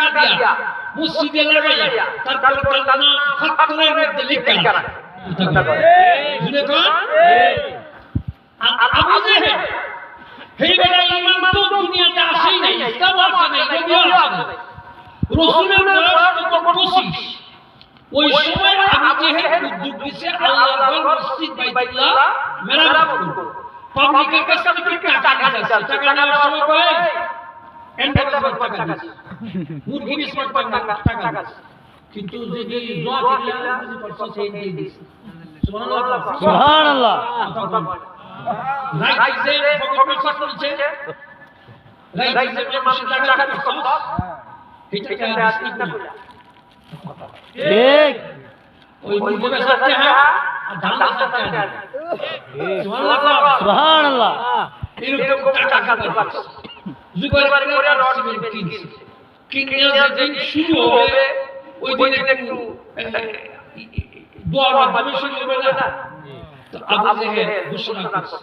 টাকা দিয়া মসজিদে লাগাইয়া তারপর তার নাম ফাত্তরের মধ্যে লিখা। বুঝলে তো? আবু জেহেল। সেই বেলা ইমান তো দুনিয়াতে আসেই নাই ইসলাম আসে নাই নবীও আসে নাই। রসুলের বয়স তখন পঁচিশ ওই সময় আবু জেহেল উদ্যোগ দিছে আল্লাহর মসজিদ বাইতুল্লাহ মেরামত করব পাবলিকের কাছ থেকে টাকা নিতেছে টাকা নেওয়ার সময় কয় এন্টারপ্রাইজ টাকা দিছে মুরগি বিস্কুট টাকা টাকা কিন্তু যদি দোয়া দিলে বুঝি করছে সেই দিয়ে দিছে সুবহানাল্লাহ সুবহানাল্লাহ রাইট যে রাইট মানুষ টাকা করছে এটা কি হাদিস না কইলা ঠিক ওই মুরগি বেচাতে হ্যাঁ আর ধান বেচাতে হ্যাঁ সুবহানাল্লাহ সুবহানাল্লাহ এরকম টাকা পাচ্ছে জুগার করে রড কিনছে। কিনে যেদিন শুরু হবে, ওই দিন একটু দোয়ার মাধ্যমে শুরু হবে না? তো আবু জেহেল ঘোষণা করছে,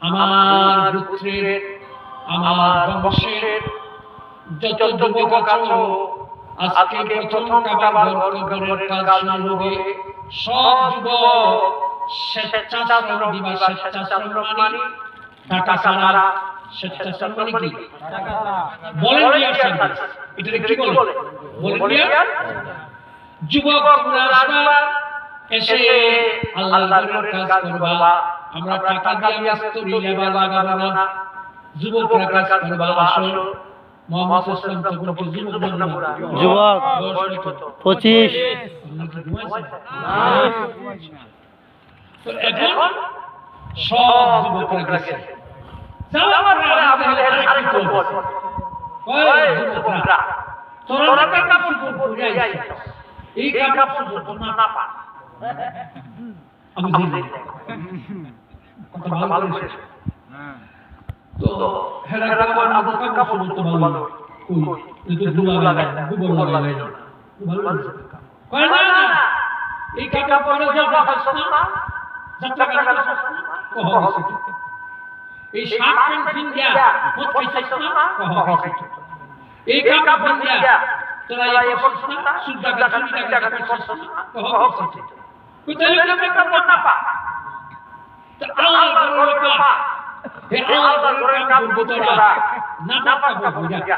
আমার গোত্রের আমার বংশের যত যুবক আছো, আজকে প্রথম কাবার কবরের কাজ শুরু হবে। সব যুবক স্বেচ্ছাশ্রম দিবা স্বেচ্ছাশ্রম মানে টাকা ছাড়া স্বেচ্ছাশ্রম মানে কি? ভলেন্টিয়ার সার্ভিস এটা কি? বলে? ভলেন্টিয়ার যুবক আসবা এসে আল্লাহর কাজ করবা। আমরা টাকা দিয়ে মিস্ত্রি লেবার লাগাবো না যুবকরা কাজ করবা আসো। মোহাম্মদ ইসলাম তখন যুবক যুবক বয়স কত? পঁচিশ। আপনি কি ঘুমাইছেন? তো এখন সব যুবকরা গেছে। যাওয়ার পরে আমাদের আরেকটু বলছে। কয় যুবকরা, তোরা তো কাপড় পরে আইছিস। এই কাপড় চোপড় না পা। আমি জানি। কথা ভালো বলেছে। তো হেরা কয় আবু কাপড় তো ভালো। কই, এই তো দুলা লাগাই না, লাগাই ভালো বলেছে। কয় না, না, এই কাপড় পরে যাওয়া না। যাত্রা কাটা যাচ্ছে কহ হইছে। এই শার্ট প্যান্ট পিন্দিয়া মত খাইছিস না কহ। এই কাপড় পিন্দিয়া তোরা এ করছিস না সুদ্দা কা চুরি টাকা করছিস না কহ হইছে। কোথায় লোকে কাপড় না পা তো আল্লাহ ঘরে পা হে আল্লাহ ঘরে কাম করব তোরা না না কাপড় পরিয়া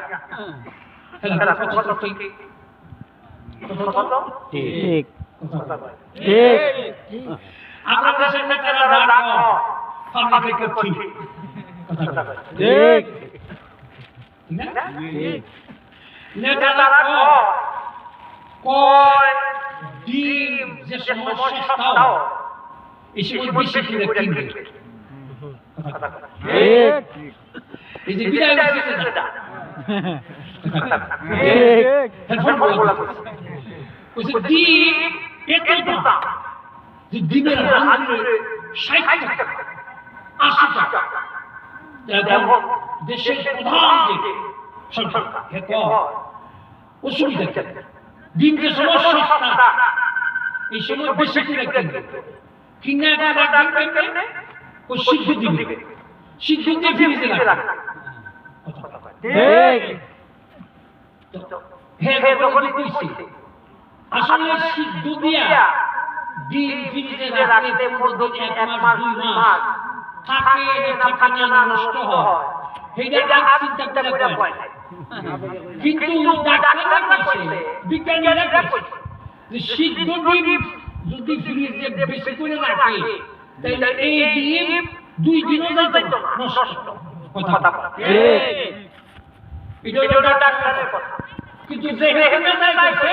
হেলা কত কত? কত ঠিক। ঠিক। আমরা দেশের নেতারা রাগ ফার্মাকে করছি ঠিক। নেতারা কয়? ডিম যে সমস্যা তাও এই সময় বেশি করে কিনবে। ঠিক। এই যে বিদায় হচ্ছে না ঠিক। হেডফোন বলা কইছে ডিম এত দাম যে ডিমের টাকা। আশি টাকা। এখন দেশের প্রধান যে সরকার অসুবিধা ডিম যে সমস্যা সস্তা। এই সময় বেশি কিনবে কিনে কেমনে? ও সিদ্ধ দিবে। সিদ্ধ দিয়ে রাখবে আসলে সিদ্ধ দিয়া ডিম ফ্রিজে রাখতে মধ্যে এক মাস দুই মাস থাকে না থাকে নষ্ট হয়। সেইটা আগ চিন্তা করে কয় কিন্তু ডাক্তাররা কইছে বিজ্ঞানীরা কইছে যে সিদ্ধ ডিম যদি ফ্রিজে বেশি করে রাখে তাহলে এই ডিম দুই দিনও যাইতো না নষ্ট। কথা ঠিক। এটা ডাক্তারের কথা। কিন্তু যেখানে নেতাই কইছে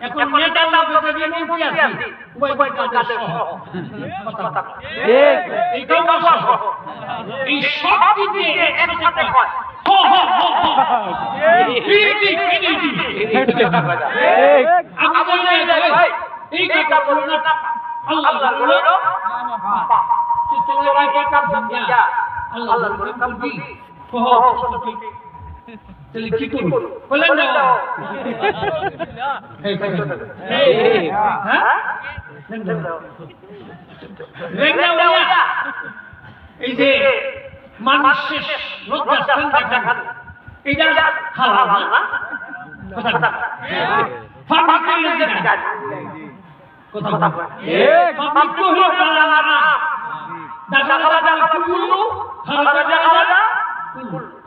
এখন নেতা লাভে যাবে মন্ত্রী আছে। উভয় উভয় কাজের কথা ঠিক। এইটাও না সহ এই সব দিক একসাথে কয় হ হ হ হ। ইনি ইনি ঠিক। আমি বলি ভাই এই কাজ করল না আল্লাহ তাহলে কি করব? বলেন না। এই যে মানুষের লজ্জাস্থান দেখান এটা হালাল না। কথা ফাঁকি করলে জিনা কথা কথা ঠিক ফাঁকি না দাদা দাদা কুলু খারাজা দাদা কুলু।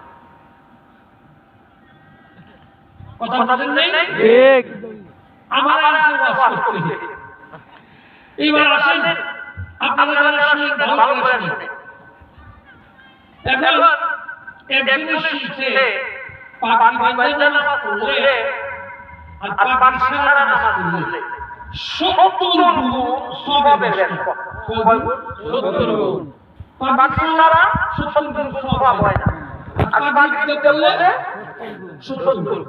কথা বলেন নাই? ঠিক। আমার আজকে ওয়াজ করতে এইবার আসেন। আপনারা যারা শুনেন ভালো করে শুনেন এখন একজনের শিখছে পাখি বান্ধা নামাজ পড়লে আর পাখি সারা নামাজ পড়লে সত্তর গুণ সবে বেশি সত্তর গুণ। পাখি সারা সত্তর গুণ সব হয় না। আর পাখি করলে সত্তর গুণ।